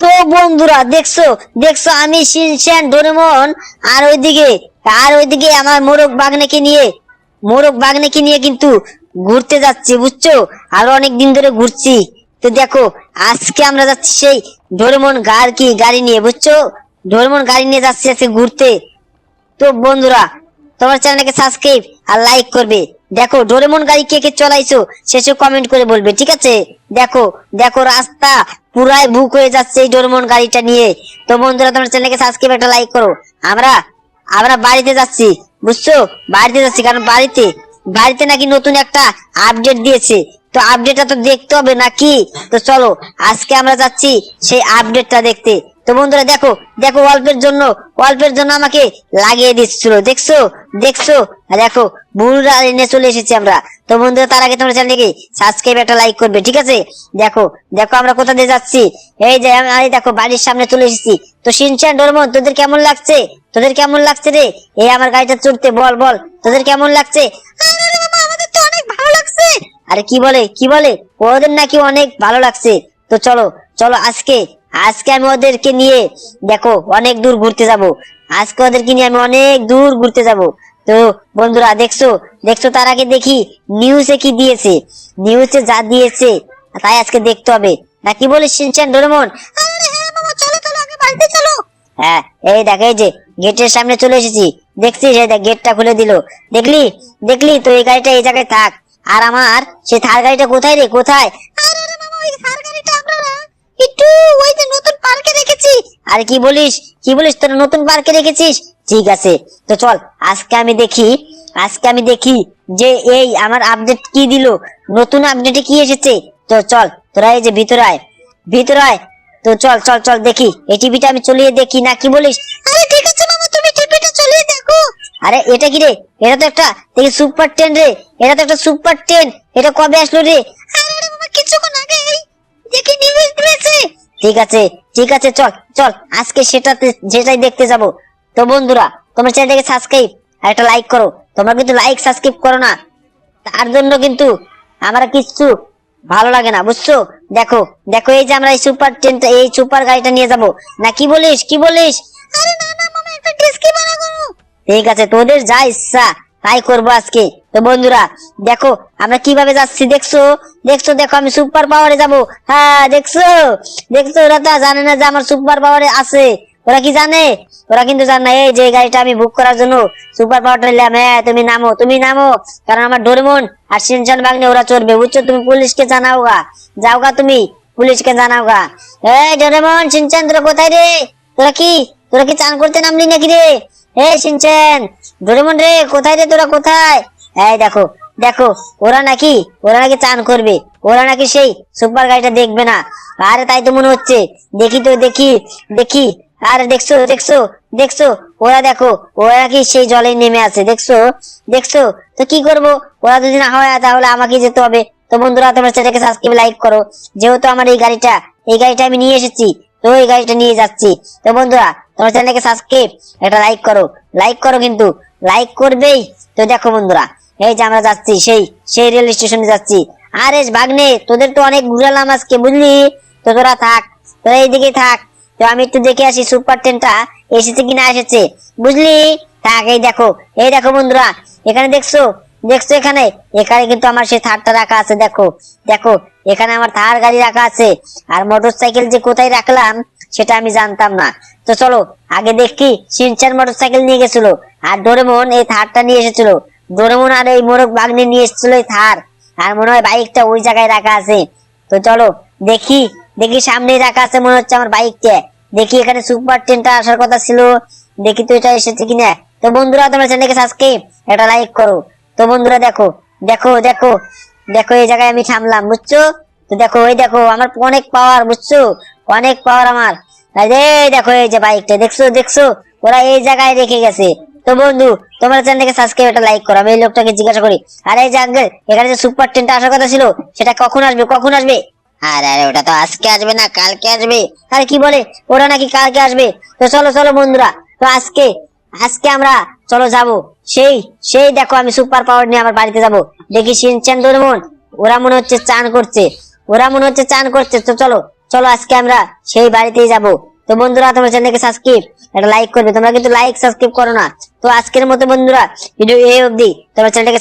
তো বন্ধুরা, দেখছ দেখছ, আমি শিনশ্যান ডোরেমন, আর ওইদিকে আর ওইদিকে আমার মোরগ বাগনাকে নিয়ে, মোরগ বাগনাকে নিয়ে কিন্তু ঘুরতে যাচ্ছি, বুঝছ? আর অনেক দিন ধরে ঘুরছি। তো দেখো, আজকে আমরা যাচ্ছি সেই ডোরেমন গার কি, গাড়ি নিয়ে, বুঝছ? ডোরেমন গাড়ি নিয়ে যাচ্ছি আজকে ঘুরতে। তো বন্ধুরা, তোমার চ্যানেলকে সাবস্ক্রাইব আর লাইক করবে। দেখো, ডোরেমন গাড়ি কে কে চলাইছো, সেসব কমেন্ট করে বলবে, ঠিক আছে? দেখো দেখো রাস্তা পুরাই বুক হয়ে যাচ্ছে এই ডোরমন গাড়িটা নিয়ে। তো বন্ধুরা, তোমার চ্যানেলকে সাবস্ক্রাইব একটা লাইক করো। আমরা আমরা বাড়িতে যাচ্ছি, বুঝছ? বাড়িতে যাচ্ছি, কারণ বাড়িতে বাড়িতে নাকি নতুন একটা আপডেট দিয়েছে। তো আপডেটটা তো দেখতে হবে নাকি? তো চলো, আজকে আমরা যাচ্ছি সেই আপডেটটা দেখতে। তো বন্ধুরা দেখো দেখো অল্পের জন্য অল্পের জন্য আমাকে লাগিয়ে দিচ্ছিল, দেখছ? দেখছ? দেখো বুড়া এনে চলে এসেছি আমরা। তো বন্ধুরা, তার আগে তোমরা চ্যানেলকে সাবস্ক্রাইব একটা লাইক করবে, ঠিক আছে? দেখো দেখো আমরা কোথা দিয়ে যাচ্ছি? এই যে এই দেখো, বাড়ির সামনে চলে এসেছি। তো সিনচান ডরমন, তোদের কেমন লাগছে? তোদের কেমন লাগছে রে? এই আমার গাড়িটা চড়তে, বল বল, তোদের কেমন লাগছে? আরে আমাদের তো অনেক ভালো লাগছে। আরে কি বলে কি বলে? ওদের নাকি অনেক ভালো লাগছে। তো চলো চলো আজকে আজকে আমি ওদেরকে নিয়ে, দেখো, অনেক দূর ঘুরতে যাব। আজকে ওদেরকে নিয়ে আমি অনেক দূর ঘুরতে যাব। তো, বন্ধুরা, দেখছ? দেখছ তার আগে দেখি নিউজে কি দিয়েছে? নিউজে যা দিয়েছে, তাই আজকে দেখতে হবে। না, কি বলিস সিনচান ডোরেমন? হ্যাঁ হ্যাঁ এই দেখ, এই যে, গেটের সামনে চলে এসেছি। দেখছিস? এই দেখ, গেটটা খুলে দিল। দেখলি? দেখলি? তো এই গাড়িটা এই জায়গায় থাক। আর আমার, সে থার গাড়িটা কোথায় রে? কোথায়? একটু ওই যে নতুন পার্কে রেখেছি আরে কি বলিস? কি বলিস তোরা নতুন পার্কে রেখেছিস ঠিক আছে। তো চল আজকে আমি দেখি আজকে আমি দেখি যে এই আমার আপডেট কি দিল নতুন আপডেটে কি এসেছে। তো চল তোরা এই যে ভিতরে আয় ভিতরে আয়। তো চল চল চল দেখি এই টিভিটা আমি চলিয়ে দেখি না কি বলিস? আরে ঠিক আছে মামা তুমি টিভিটা চলিয়ে দেখো। আরে এটা কি রে? এটা তো একটা দেখি সুপার টেন রে। এটা তো একটা সুপার টেন এটা কবে আসলো রে? আরে বাবা কিছুক্ষণ আগে দেখি নিউজ দিয়েছে। ঠিক আছে ঠিক আছে চল চল আজকে সেটাতে যেটাই দেখতে যাব। তো বন্ধুরা তোমার চ্যানেলটাকে সাবস্ক্রাইব আর একটা লাইক করো। তোমরা কিন্তু লাইক সাবস্ক্রাইব করো না। তার জন্য কিন্তু আমরা কিচ্ছু ভালো লাগে না বুঝছ? দেখো দেখো এই যে আমরা এই সুপার ট্রেনটা এই সুপার গাড়িটা নিয়ে যাব। না কি বলিস কি বলিস? আরে না না মামা একটা টেস্কি বানা করো। ঠিক আছে তোদের যা ইচ্ছা তাই করব আজকে। তো বন্ধুরা, দেখো, আমরা কীভাবে যাচ্ছি, দেখছ? দেখছ, দেখো, আমি সুপার পাওয়ারে যাব। হ্যাঁ দেখছ? দেখছ, ওরা তো জানে না যে আমার সুপার পাওয়ারে আছে। ওরা কি জানে? ওরা কিন্তু জানে না, এই যে গাড়িটা আমি বুক করার জন্য সুপার পাওয়ারটা নিলাম। হ্যাঁ তুমি নামো তুমি নামো। কারণ আমার ডোরেমন আর সিনচান বাগনে ওরা চড়বে, বুঝছ? তুমি পুলিশকে জানাও গা যাও গা তুমি, পুলিশকে জানাও গা এই ডোরেমন, সিনচান, তোরা কোথায় রে? তোরা কি তোরা কি চান করতে নামলি নাকি রে? এই সিনচান, ডোরেমন রে, কোথায় রে তোরা? কোথায়? এই দেখো দেখো, ওরা নাকি ওরা নাকি চান করবে, ওরা নাকি সেই সুপার গাড়িটা দেখবে না। আরে তাই তো মনে হচ্ছে, দেখি তো, দেখি দেখি, আরে দেখছ দেখছ দেখছ, ওরা দেখো, ওরা নাকি সেই জলে নেমে আছে, দেখছ দেখছ, তো কি করব? ওরা যদি না হয়, তাহলে আমাকে যেতে হবে। তো বন্ধুরা, তোমরা চ্যানেলকে সাবস্ক্রাইব লাইক করো। যেহেতু আমার এই গাড়িটা এই গাড়িটা আমি নিয়ে এসেছি, তো এই গাড়িটা নিয়ে যাচ্ছি। তো বন্ধুরা, তোমার চ্যানেলকে সাবস্ক্রাইব একটা লাইক করো। লাইক করো কিন্তু লাইক করবেই। তো দেখো বন্ধুরা এই যে আমরা যাচ্ছি, সেই সেই রেল স্টেশনে যাচ্ছি। আরে ভাগ্নে, তোদের তো অনেক ঘুরালাম আজকে, বুঝলি? তো তোরা থাক, তোরা এইদিকে থাক। তো আমি একটু দেখে আসি, সুপার ট্রেনটা এসেছে কিনা এসেছে। বুঝলি? থাক, এই দেখো এই দেখো বন্ধুরা, এখানে দেখছ? দেখছ এখানে? এখানে কিন্তু আমার সেই থারটা রাখা আছে, দেখো। দেখো, এখানে আমার থার গাড়ি রাখা আছে। আর মোটর সাইকেল যে কোথায় রাখলাম, সেটা আমি জানতাম না। তো চলো, আগে দেখি সিনচার মোটর সাইকেল নিয়ে গেছিল। আর ডোরেমন এই থারটা নিয়ে এসেছিল। ডোরেমন আর এই মোরগ বাগনি নিয়ে এসেছিল থার। আর মনে হয় বাইকটা ওই জায়গায় রাখা আছে। তো চলো, দেখি দেখি সামনেই রাখা আছে মনে হচ্ছে আমার বাইকটা। দেখি এখানে সুপার ট্রেনটা আসার কথা ছিল। দেখি তো এটা এসেছে কিনা। তো বন্ধুরা, তোমরা চ্যানেলকে সাবস্ক্রাইব একটা লাইক করো। তো বন্ধুরা, দেখো দেখো দেখো দেখো এই জায়গায় আমি থামলাম, বুঝছ? তো দেখো ওই দেখো, আমার অনেক পাওয়ার বুঝছ? অনেক পাওয়ার আমার। এই দেখো, এই যে বাইকটা, দেখছ দেখছ? ওরা এই জায়গায় রেখে গেছে। তো বন্ধু, তোমরা চ্যানেলকে সাবস্ক্রাইব একটা লাইক করো, আমি এই লোকটাকে জিজ্ঞাসা করি, আরে এই যে আঙ্কেল এখানে যে সুপার ট্রেনটা আসার কথা ছিল, সেটা কখন আসবে কখন আসবে? আরে আরে, ওটা তো আজকে আসবে না, কালকে আসবে। আরে কি বলে, ওরা নাকি কালকে আসবে? তো চলো চলো বন্ধুরা, তো আজকে আজকে আমরা চলো যাব। সেই সেই দেখো আমি সুপার পাওয়ার নিয়ে আমার বাড়িতে যাব। দেখি সিনচান ডোরেমন ওরা মনে হচ্ছে চান করছে। ওরা মনে হচ্ছে চান করছে, তো চলো চলো আজকে আমরা সেই বাড়িতেই যাব। তো বন্ধুরা, তোমরা চ্যানেলকে সাবস্ক্রাইব একটা লাইক করবে। তোমরা কিন্তু লাইক সাবস্ক্রাইব করো না। তো আজকের মতো বন্ধুরা ভিডিও এই অবধি তোমরা চ্যানেলটাকে